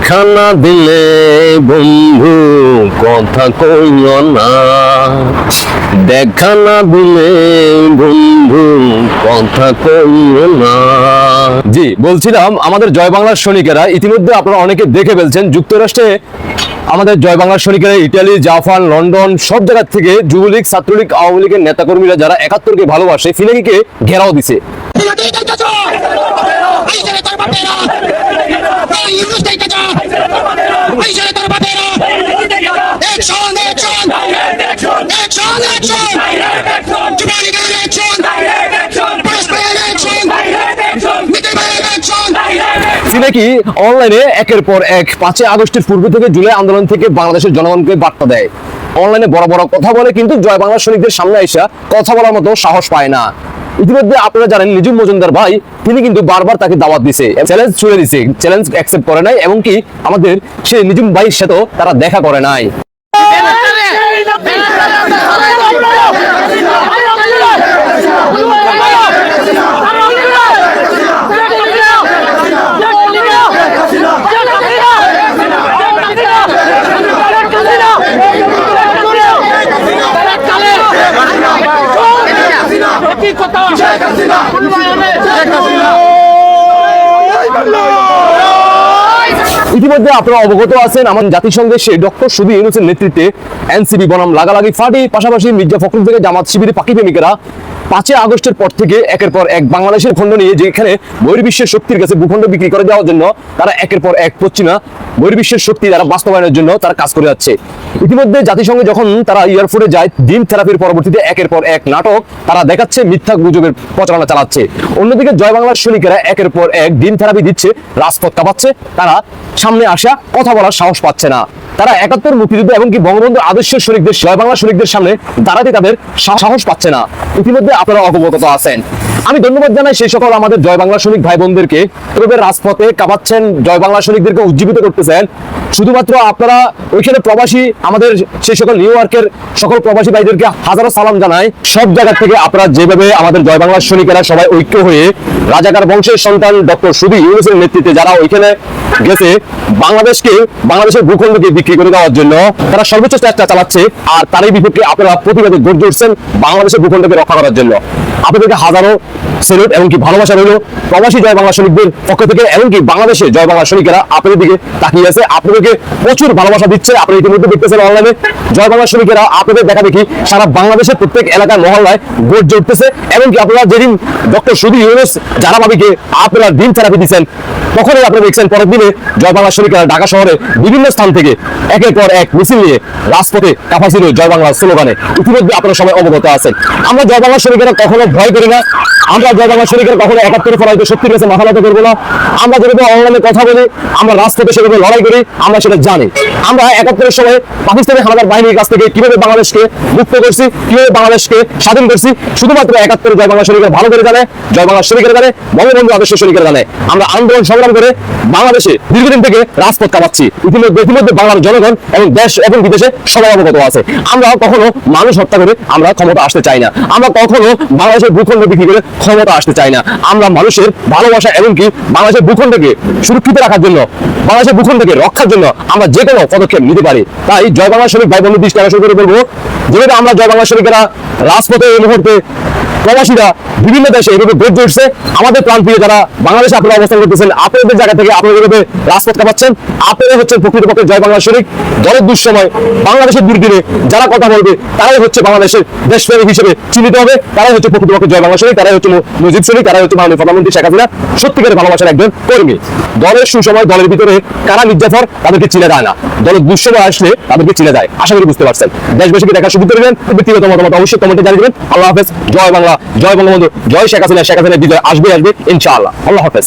দেখা না দিলে বন্ধু কথা কইও না দেখা না দিলে বন্ধু কথা কইও না জি বলছিলাম আমাদের জয় বাংলার সৈনিকেরা ইতিমধ্যে আপনারা অনেকে দেখে ফেলছেন যুক্তরাষ্ট্রে আমাদের জয় বাংলার সৈনিকেরা ইটালি জাপান লন্ডন সব জায়গা থেকে যুবলীগ ছাত্রলীগ আওয়ামী লীগের নেতাকর্মীরা যারা একাত্তরকে ভালোবাসে ফিনাকিকে ঘেরাও দিছে ফিনাকি অনলাইনে একের পর এক পাঁচই আগস্টের পূর্ব থেকে জুলাই আন্দোলন থেকে বাংলাদেশের জনগণকে বার্তা দেয়। অনলাইনে বড় বড় কথা বলে কিন্তু জয় বাংলা সৈনিকদের সামনে এসে কথা বলার মতো সাহস পায় না। ইতিমধ্যে আপনারা জানেন নিজুম মজুমদার ভাই তিনি কিন্তু বারবার তাকে দাওয়াত দিছে চ্যালেঞ্জ ছুড়ে দিছে চ্যালেঞ্জ অ্যাকসেপ্ট করে নাই এবং কি আমাদের সেই নিজুম ভাইয়ের সাথেও তারা দেখা করে নাই। ইতিমধ্যে আপনারা অবগত আছেন, আমার জাতিসংঘের সেই ডক্টর সুদী ইউনুসের নেতৃত্বে এনসিপি বনাম লাগালাগি ফাটি। পাশাপাশি মির্জা ফখরুল থেকে জামাত শিবিরে পাখি প্রেমিকেরা পাঁচই আগস্টের পর থেকে একের পর এক বাংলাদেশের খণ্ড নিয়ে যেখানে বহির্বিশ্বের শক্তির কাছে ভূখণ্ড বিক্রি করে দেওয়ার জন্য তারা একের পর এক পশ্চিমা বহির্বিশ্বের শক্তি তারা বাস্তবায়নের জন্য তারা কাজ করে যাচ্ছে। ইতিমধ্যে জাতিসংঘে যখন তারা এয়ারফোর্টে যায়, ডিম থেরাপির পরবর্তীতে একের পর এক নাটক তারা দেখাচ্ছে, মিথ্যা গুজবের প্রচারণা চালাচ্ছে। অন্যদিকে জয় বাংলার সৈনিকেরা একের পর এক ডিম থেরাপি দিচ্ছে, রাজপথ কাঁপাচ্ছে, তারা সামনে আসা কথা বলার সাহস পাচ্ছে না। তারা একাত্তর মুক্তিযুদ্ধ এবং কি বঙ্গবন্ধু আদর্শের শরিকদের জয় বাংলা শরিকদের সামনে দাঁড়াতে তাদের সাহস পাচ্ছে না। ইতিমধ্যে আপনারা অবগত আছেন। আমি ধন্যবাদ জানাই সেই সকল আমাদের জয় বাংলা সৈনিক ভাই বোনদেরকে এভাবে রাজপথে কাঁপাচ্ছেন জয় বাংলা সৈনিকদেরকে উজ্জীবিত করতেছেন। শুধুমাত্র আপনারা ওইখানে প্রবাসী, আমাদের সেই সকল নিউ ইয়র্কের সকল প্রবাসী ভাইদেরকে হাজারো সালাম জানায় সব জায়গা থেকে আপনারা যেভাবে আমাদের জয় বাংলা সৈনিকেরা সবাই ঐক্য হয়ে রাজাকার বংশের সন্তান ডক্টর সুবি ইউনুসের নেতৃত্বে যারা ওইখানে গেছে বাংলাদেশকে, বাংলাদেশের ভূখণ্ডকে বিক্রি করে দেওয়ার জন্য। তারা সর্বোচ্চ চেষ্টা চালাচ্ছে আর তারই বিপক্ষে আপনারা প্রতিবাদে গর্জে উঠছেন বাংলাদেশের ভূখণ্ডকে রক্ষা করার জন্য। আপনাদেরকে হাজারো সেলুট এমনকি ভালোবাসা রইল। প্রবাসী জয় বাংলা সৈনিকদের পক্ষ থেকে এমনকি বাংলাদেশে জয় বাংলা সৈনিকেরা আপনাদের দিকে তাকিয়ে আছে। আপনাদেরকে প্রচুর ভালোবাসা দিচ্ছে। আপনারা ইতিমধ্যে দেখতেছেন অনলাইনে জয় বাংলা সৈনিকেরা আপনাদের দেখা দেখি সারা বাংলাদেশের প্রত্যেক এলাকায় মহল্লায় গর্জে উঠতেছে। এমনকি আপনারা যেদিন ডক্টর সুদী ইউনুস যারা ভাবিকে আপনারা দিন থেরাপি দিচ্ছেন তখনই আপনারা দেখছেন পরের দিনে জয় বাংলা সৈনিকেরা ঢাকা শহরে বিভিন্ন স্থান থেকে একের পর এক মিছিল নিয়ে রাজপথে কাফাছিল জয় বাংলা স্লোগানে। ইতিমধ্যে আপনারা সবাই অবগত আছেন। আমরা জয় বাংলা সৈনিকেরা কখনো ভয় করি না। আমরা জয় বাংলা শরীরের কখনো একাত্তরের ফলে হয়তো সত্যির কাছে মাথা ব্যথা করব না। আমরা যেভাবে অনলাইনে কথা বলি, আমরা রাজপথে সেভাবে লড়াই করি, আমরা সেটা জানি। আমরা একাত্তরের সময় পাকিস্তানি হানাদার বাহিনীর কাছ থেকে কীভাবে বাংলাদেশকে মুক্ত করছি, কীভাবে বাংলাদেশকে স্বাধীন করছি, শুধুমাত্র একাত্তরে জয় বাংলা শরীরের ভালো করে জানে জয় বাংলা শরীরের জানে, বঙ্গবন্ধু আদর্শ শরীরের জানে। আমরা আন্দোলন সংগ্রাম করে বাংলাদেশে দীর্ঘদিন থেকে রাজপথ কামাচ্ছি ইতিমধ্যে ইতিমধ্যে বাংলার জনগণ এবং দেশ এবং বিদেশে সবাই অবগত আছে। আমরা কখনো মানুষ হত্যা করে আমরা ক্ষমতা আসতে চাই না। আমরা কখনো বাংলাদেশের ভূখণ্ড বিক্রি করে ক্ষমতা আসতে চাই না। আমরা মানুষের ভালোবাসা এমনকি বাংলাদেশের ভূখণ্ডকে সুরক্ষিত রাখার জন্য, বাংলাদেশের ভূখণ্ডকে রক্ষার জন্য আমরা যে কোনো পদক্ষেপ নিতে পারি। তাই জয় বাংলা শরীফ ভাই বন্ধু দৃষ্টি আকর্ষণ করে বলব, যেভাবে আমরা জয় বাংলা শরীফেরা রাজপথে এই মুহূর্তে প্রবাসীরা বিভিন্ন দেশে এভাবে গর্জে উঠছে। আমাদের প্রান্তীয় যারা বাংলাদেশে আপনারা অবস্থান করতেছেন, আপনাদের জায়গা থেকে আপনারা যেভাবে রাজপথ কাঁপাচ্ছেন। আপনারা হচ্ছেন প্রকৃতপক্ষে জয় বাংলা শরীফ দলের দুঃসময় বাংলাদেশের দুর্দিনে যারা কথা বলবে, তারাই হচ্ছে বাংলাদেশের দেশপ্রেমিক হিসেবে চিহ্নিত হবে। তারাই হচ্ছে প্রকৃতপক্ষে জয় বাংলা শরীফ তারাই হচ্ছে মুজিব শরীফ তারাই হচ্ছে মাননীয় প্রধানমন্ত্রী শেখ হাসিনা। সত্যিকারের ভালোবাসার একজন কর্মী। দলের সুসময় দলের ভিতরে কারা মির্জাফর তাদেরকে চিনে যায় না। দলের দুঃসময় আসলে তাদেরকে চিনে যায়। আশা করি বুঝতে পারছেন। দেশবাসীকে দেখার করে দেবেন। ব্যক্তিগত মতামত অবশ্যই কমেন্টে জানিয়ে দেবেন। আল্লাহ হাফেজ। জয় বাংলা। জয় বঙ্গবন্ধু জয় শেখ হাসিনা শেখ হাসিনা বিজয় আসবে আসবে ইনশাআল্লাহ। আল্লাহ হাফেজ।